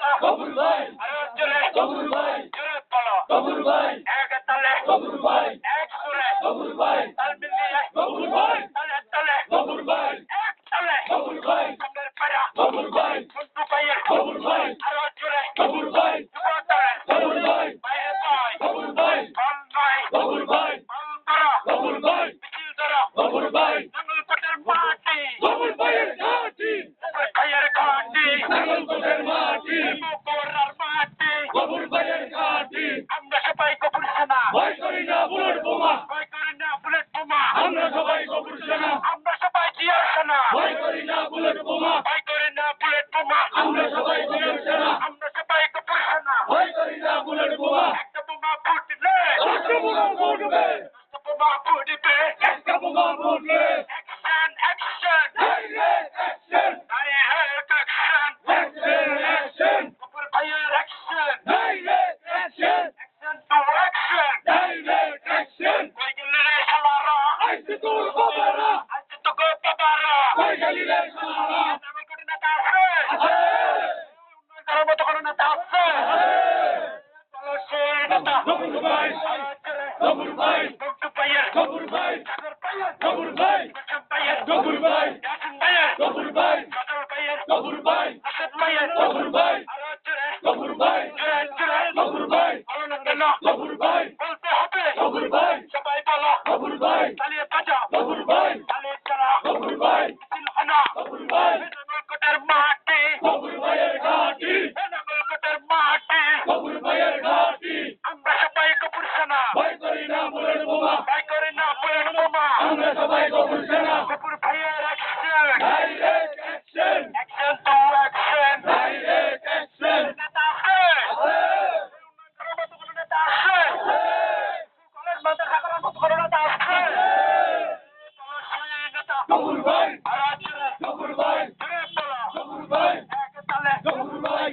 কবুল ভাই আরও জোরে কবুল ভাই জোরে বলো কবুল ভাই এক তালে কবুল ভাই এক সুরে কবুল ভাই তাল মিলিয়ে কবুল ভাই তালে তালে কবুল ভাই এক তালে কবুল ভাই সামনের পাড়া কবুল ভাই মুন্টু ভাইয়ের কবুল ভাই আরও জোরে কবুল ভাই যুব তালে কবুল ভাই বাইরে ভাই কবুল ভাই বল ভাই কবুল ভাই আমরা সবাই সেনা। আমরা সবাই কপুর সেনা ভয় করি না বুলেট বোমা। একটা বোমা ফুটলে Bye. কপুর ভয় করি না বুলেট বোমা। ভয় করে না বুলেট বোমা। আমরা সবাই কবুল সেনা। কপুর ভাইয়ের action direct action action to action direct action নেতা আছে করার নেতা আছে কলেজ মাদ্রাসা করার মতো নেতা। আছে কবুল ভাই। আর ভাই জোরে ভাই। এক তালে। কবুল ভাই।